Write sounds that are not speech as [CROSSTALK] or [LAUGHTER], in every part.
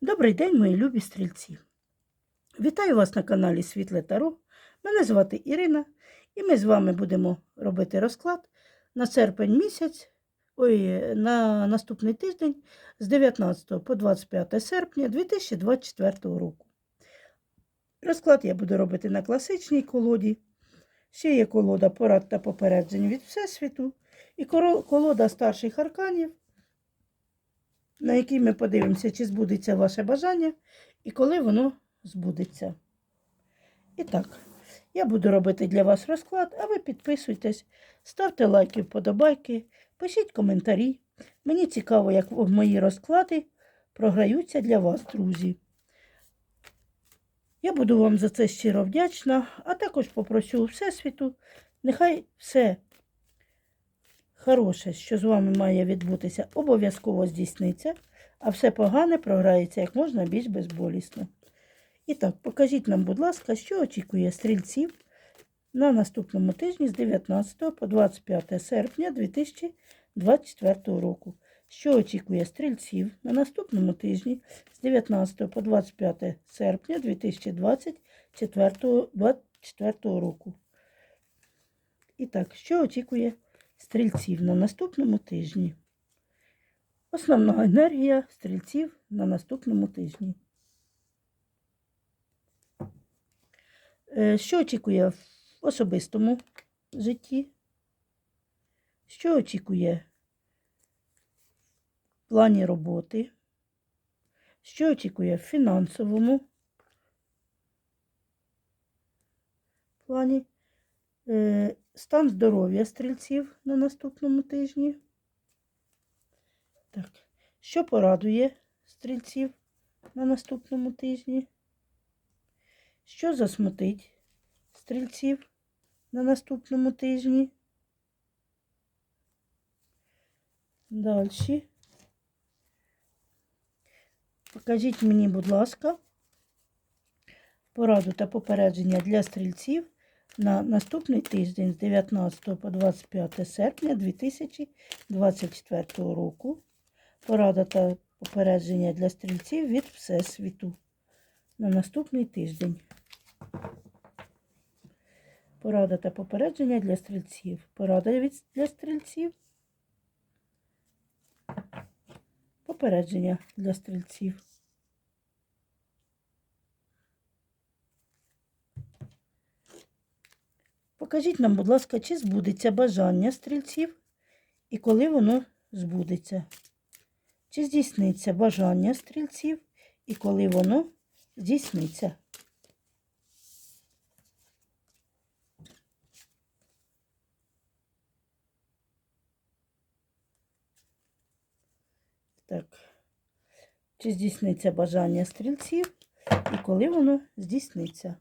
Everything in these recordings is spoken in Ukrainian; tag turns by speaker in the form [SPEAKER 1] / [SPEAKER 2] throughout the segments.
[SPEAKER 1] Добрий день, мої любі стрільці. Вітаю вас на каналі Світле Таро. Мене звати Ірина, і ми з вами будемо робити розклад на серпень місяць, ой, на наступний тиждень з 19 по 25 серпня 2024 року. Розклад я буду робити на класичній колоді. Ще є колода порад та попереджень від Всесвіту і колода старших арканів на якій ми подивимося, чи збудеться ваше бажання і коли воно збудеться. І так, я буду робити для вас розклад, а ви підписуйтесь, ставте лайки, вподобайки, пишіть коментарі. Мені цікаво, як мої розклади програються для вас, друзі. Я буду вам за це щиро вдячна, а також попрошу Всесвіту, нехай все хороше, що з вами має відбутися, обов'язково здійсниться, а все погане програється як можна більш безболісно. І так, покажіть нам, будь ласка, що очікує стрільців на наступному тижні з 19 по 25 серпня 2024 року. Що очікує стрільців на наступному тижні з 19 по 25 серпня 2024 року. І так, що очікує стрільців на наступному тижні. Основна енергія стрільців на наступному тижні. Е, Що очікує в особистому житті? Що очікує в плані роботи? Що очікує в фінансовому плані? Е, Стан здоров'я стрільців на наступному тижні. Так. Що порадує стрільців на наступному тижні? Що засмутить стрільців на наступному тижні? Далі. Покажіть мені, будь ласка, пораду та попередження для стрільців на наступний тиждень з 19 по 25 серпня 2024 року. Порада та попередження для стрільців від Всесвіту на наступний тиждень. Порада та попередження для стрільців. Порада від для стрільців. Попередження для стрільців. Покажіть нам, будь ласка, чи збудеться бажання стрільців і коли воно збудеться. Чи здійсниться бажання стрільців і коли воно здійсниться. Так. Чи здійсниться бажання стрільців і коли воно здійсниться.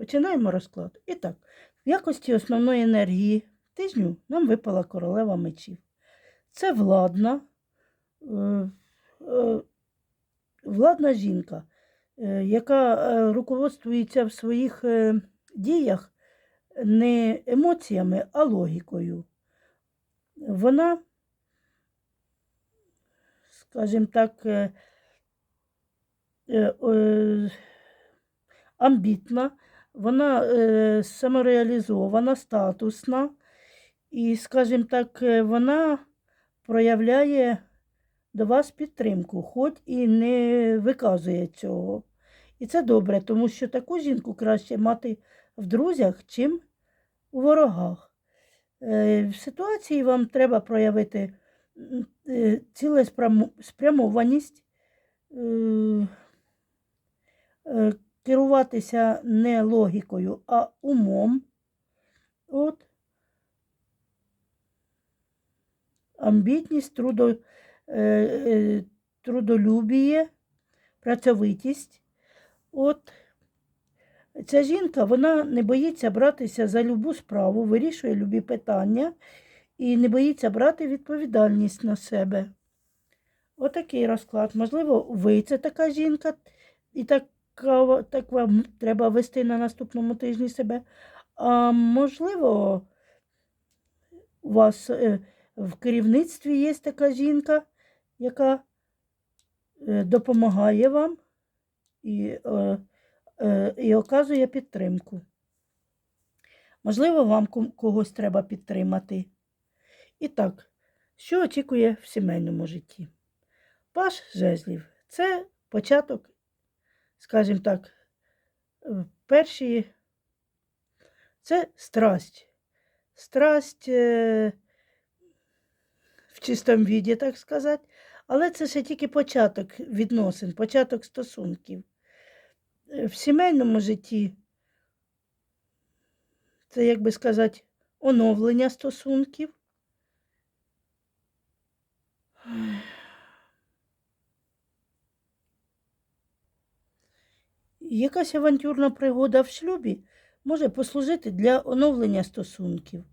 [SPEAKER 1] Починаємо розклад. І так, в якості основної енергії тижню нам випала королева мечів. Це владна, е, е, владна жінка, е, яка руководствується в своїх діях не емоціями, а логікою. Вона, скажімо так, амбітна, вона е, самореалізована, статусна, і, скажімо так, е, вона проявляє до вас підтримку, хоч і не виказує цього. І це добре, тому що таку жінку краще мати в друзях, чим у ворогах. Е, В ситуації вам треба проявити е, цілеспрямованість, е, е, керуватися не логікою, а умом. От. Амбітність, трудо, е, е, трудолюбіє, працьовитість. От. Ця жінка вона не боїться братися за любу справу, вирішує любі питання і не боїться брати відповідальність на себе. Отакий розклад. Можливо, ви це така жінка, і так, так вам треба вести на наступному тижні себе. А можливо, у вас е, в керівництві є така жінка, яка е, допомагає вам і, е, і оказує підтримку. Можливо, вам когось треба підтримати. І так, що очікує в сімейному житті? Паш жезлів це початок, скажімо так, е, перші це страсть. Страсть е, в чистому віді, так сказати. Але це ще тільки початок відносин, початок стосунків. Е, В сімейному житті це, як би сказати, оновлення стосунків. Якась авантюрна пригода в шлюбі може послужити для оновлення стосунків.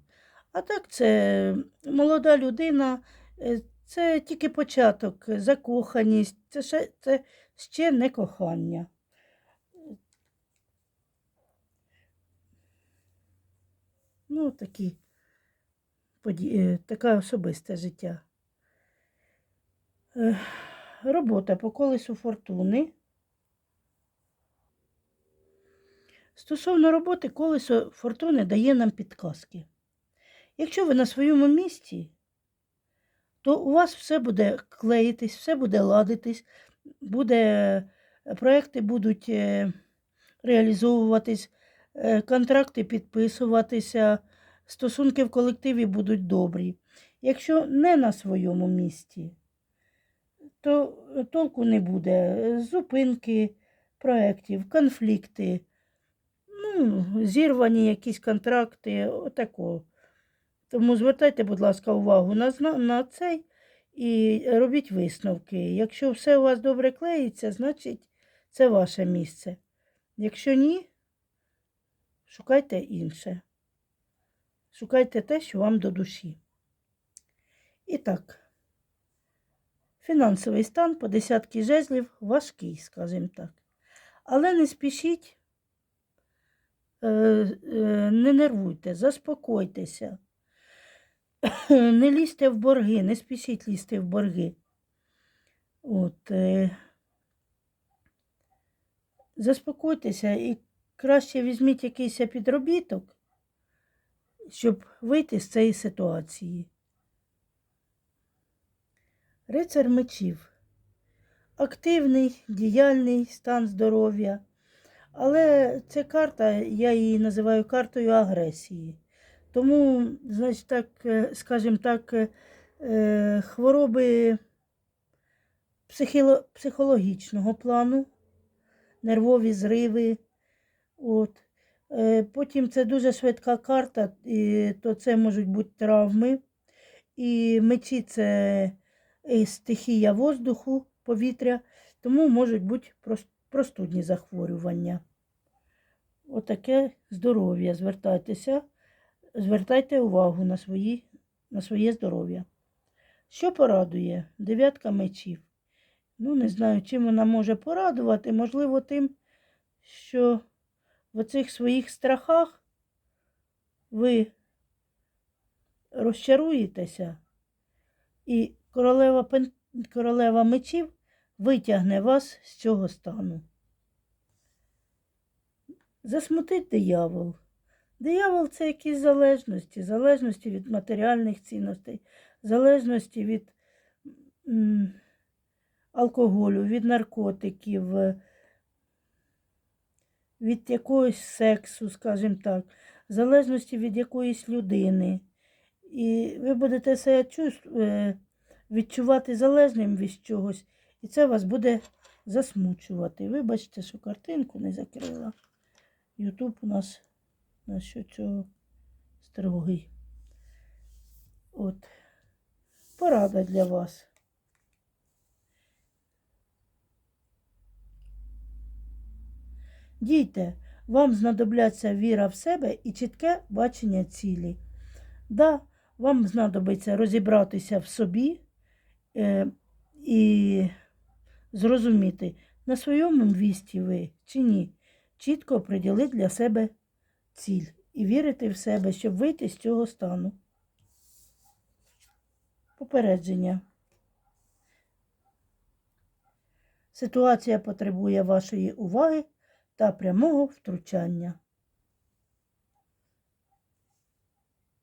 [SPEAKER 1] А так, це молода людина, е, це тільки початок, закоханість, це ще, це ще не кохання. Ну, такі, е, таке особисте життя. Е, Робота по колесу фортуни. Стосовно роботи, колесо фортуни дає нам підказки. Якщо ви на своєму місці, то у вас все буде клеїтись, все буде ладитись, буде, проекти будуть е, реалізовуватись, е, контракти підписуватися, стосунки в колективі будуть добрі. Якщо не на своєму місці, то толку не буде. Зупинки проєктів, конфлікти, ну, зірвані якісь контракти, отако. Тому звертайте, будь ласка, увагу на, на цей і робіть висновки. Якщо все у вас добре клеїться, значить це ваше місце. Якщо ні, шукайте інше. Шукайте те, що вам до душі. І так, фінансовий стан по десятки жезлів важкий, скажімо так. Але не спішіть, не нервуйте, заспокойтеся. [COUGHS] Не лізьте в борги, не спішіть лізти в борги. От, е, заспокойтеся і краще візьміть якийсь підробіток, щоб вийти з цієї ситуації. Рицар мечів. Активний, діяльний стан здоров'я. Але ця карта, я її називаю картою агресії. Тому, значить, так, е, скажімо так, е, е, хвороби психологічного плану, нервові зриви. От. Потім це дуже швидка карта, і, то це можуть бути травми. І мечі це стихія воздуху, повітря, тому можуть бути прос- простудні захворювання. Отаке здоров'я. Звертайтеся, звертайте увагу на, свої, на своє здоров'я. Що порадує? Дев'ятка мечів. Ну, не знаю, чим вона може порадувати. Можливо, тим, що в оцих своїх страхах ви розчаруєтеся, і королева, королева мечів витягне вас з цього стану. Засмутить диявол. Диявол це якісь залежності, залежності від матеріальних цінностей, залежності від алкоголю, від наркотиків, від якогось сексу, скажімо так, залежності від якоїсь людини. І ви будете себе е, відчувати залежним від чогось, і це вас буде засмучувати. Вибачте, що картинку не закрила. Ютуб у нас на що цього строгий. От. Порада для вас. Дійте, вам знадобляться віра в себе і чітке бачення цілі. Да, вам знадобиться розібратися в собі е, і зрозуміти, на своєму місці ви чи ні. Чітко приділити для себе ціль і вірити в себе, щоб вийти з цього стану. Попередження. Ситуація потребує вашої уваги та прямого втручання.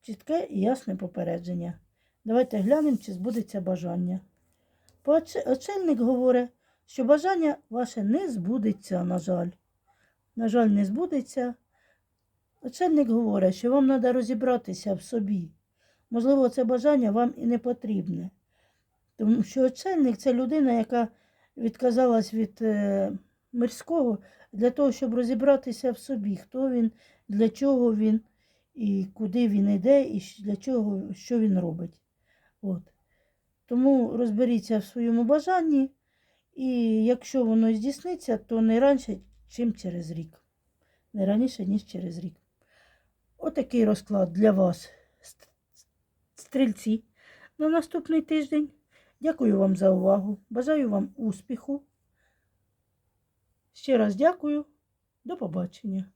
[SPEAKER 1] Чітке і ясне попередження. Давайте глянемо, чи збудеться бажання. Очельник говорить, що бажання ваше не збудеться, на жаль. На жаль, не збудеться. Очельник говорить, що вам треба розібратися в собі. Можливо, це бажання вам і не потрібне. Тому що очельник це людина, яка відказалась від е, мирського для того, щоб розібратися в собі, хто він, для чого він, і куди він йде, і для чого, що він робить. От. Тому розберіться в своєму бажанні, і якщо воно здійсниться, то не раніше, чим через рік. Не раніше, ніж через рік. Отакий розклад для вас, стрільці, на наступний тиждень. Дякую вам за увагу. Бажаю вам успіху. Ще раз дякую. До побачення.